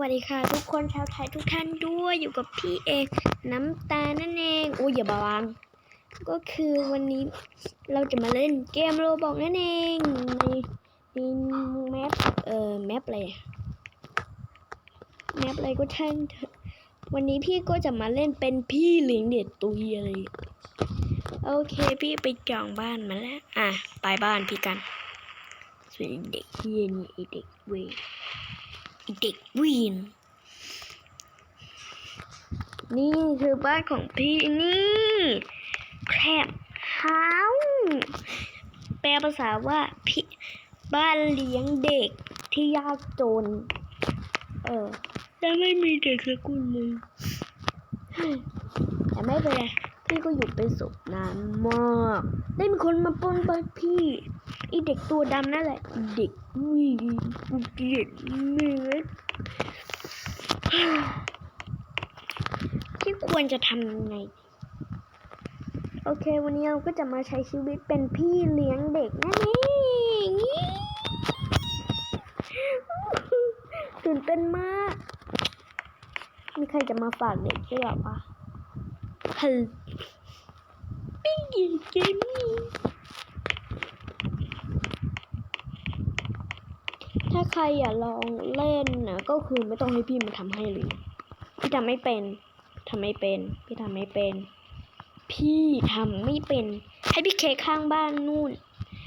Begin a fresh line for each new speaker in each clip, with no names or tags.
วัสดีค่ะ ทุกคนชาวไทยทุกท่านด้วยอยู่กับพี่เอกน้ำตานั่นเองอุ้ยอย่าบางก็คือวันนี้เราจะมาเล่นเกมโรบอกนั่นเองในในแมปเอ่อแมปอะไรแมปอะไรก็ช่างเถอะวันนี้พี่ก็จะมาเล่นเป็นพี่เลี้ยงเด็ดตุยอะไรโอเค พี่ไปจองบ้านมาแล้ว อะ ไปบ้านพี่กันส่วนเด็กเฮียนี่เด็กเว เด็กวีน นี่คือบ้านของพี่นี่แคบเฮาแปลภาษาว่าพี่บ้านเลี้ยงเด็กที่ยากจน เออแต่ไม่มีเด็กสักคนเลยแต่ไม่เป็นไรพี่ก็อยู่เป็นสุขนานมาก ได้มีคนมาปล้นบ้านพี่ไอีเด็กตัวดำนั่นแหละเด็กวีนกูเกลียดเมือที่ควรจะทำยังไง โอเค วันนี้เราก็จะมาใช้ชีวิตเป็นพี่เลี้ยงเด็กนั่นเองตื่นเต้นมาก มีใครจะมาฝากเด็กด้วยหรอปะฮัลไม่ยินเกมนี้ถ้า ใครอยากลองเล่นนะก็คือไม่ต้องให้พี่มาทำให้เลยพี่ทำไม่เป็นทำไม่เป็น พี่ทำไม่เป็น พี่ทำไม่เป็น ให้พี่เค้กข้างบ้านนู่น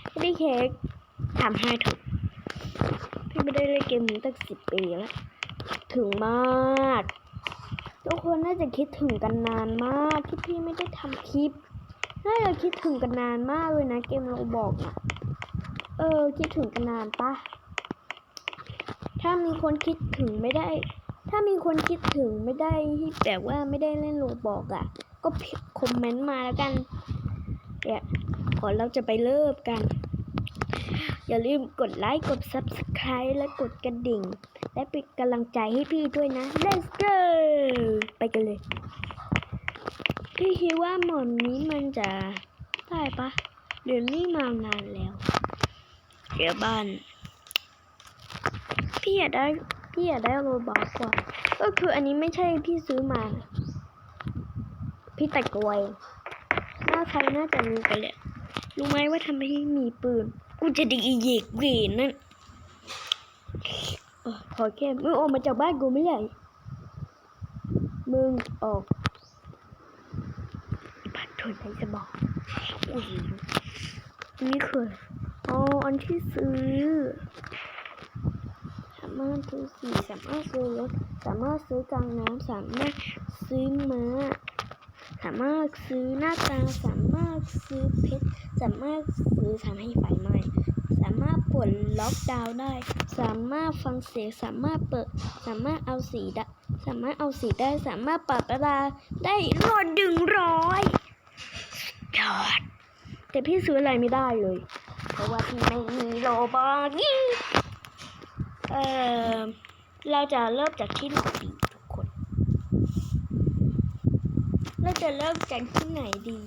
ให้พี่เค้กทำให้ถอะพี่ไม่ได้เล่นเกมนี้ตั้งสิบปีแล้วถึงมากทุกคนน่าจะคิดถึงกันนานมากที่พี่ไม่ได้ทำคลิปน่าจะคิดถึงกันนานมากเลยนะเกมเราบอกอะเออคิดถึงกันนานปะ ถ้ามีคนคิดถึงไม่ได้ ถ้ามีคนคิดถึงไม่ได้ที่แบบว่าไม่ได้เล่นโรบอกอะ่ะ ก็คอมเมนต์มาแล้วกันเดี๋ยวขอเราจะไปเริ่มกัน อย่าลืมกดไลค์กด Subscribe และกดกระดิ่ง และเป็นกำลังใจให้พี่ด้วยนะ Let's go ไปกันเลย พี่คิดว่าหมอนนี้มันจะได้ปะเดี๋ยวนี้มานานแล้วเดี๋ยวบ้าน พี่อยากได้พี่อยากได้โรบอทกว่า ก็คืออันนี้ไม่ใช่พี่ซื้อมา พี่แต่งตัวเองหน้าใครน่าจะมีกันเลยรู้ไหมว่าทำไมมีปืน กูจะดีเยกเวนนั่นขอแค่มึงออกมาจากบ้านกูไม่ใหญ่ มึงออกบัตรทนในสมองอุ้ยนนี่คืออ๋ออันที่ซื้อามารถซื้อสีสามารถซื้อรถสามารถซื้อกลางน้ำสามารถซื้อม้า สามารถซื้อหน้าตาสามารถซื้อเพชรสามารถซื้อทำให้ไฟไหม้สามารถปลดล็อกดาวน์ได้ สามารถฟังเสียงสามารถเปิด สามารถเอาสีได้สามารถเอาสีได้สามารถปรับเวลาได้รอดดึงร้อยยอดแต่พี่ซื้ออะไรไม่ได้เลย เพราะว่าพี่ไม่มีโลบอกนี่ เออเราจะเริ่มจากที่ไหนดีทุกคน เราจะเริ่มจากที่ไหนดี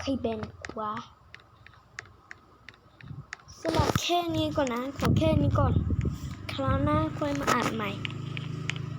ใครเป็นวะสลับแค่นี้ก่อนนะ ขอแค่นี้ก่อน คราวหน้าค่อยมาอ่านใหม่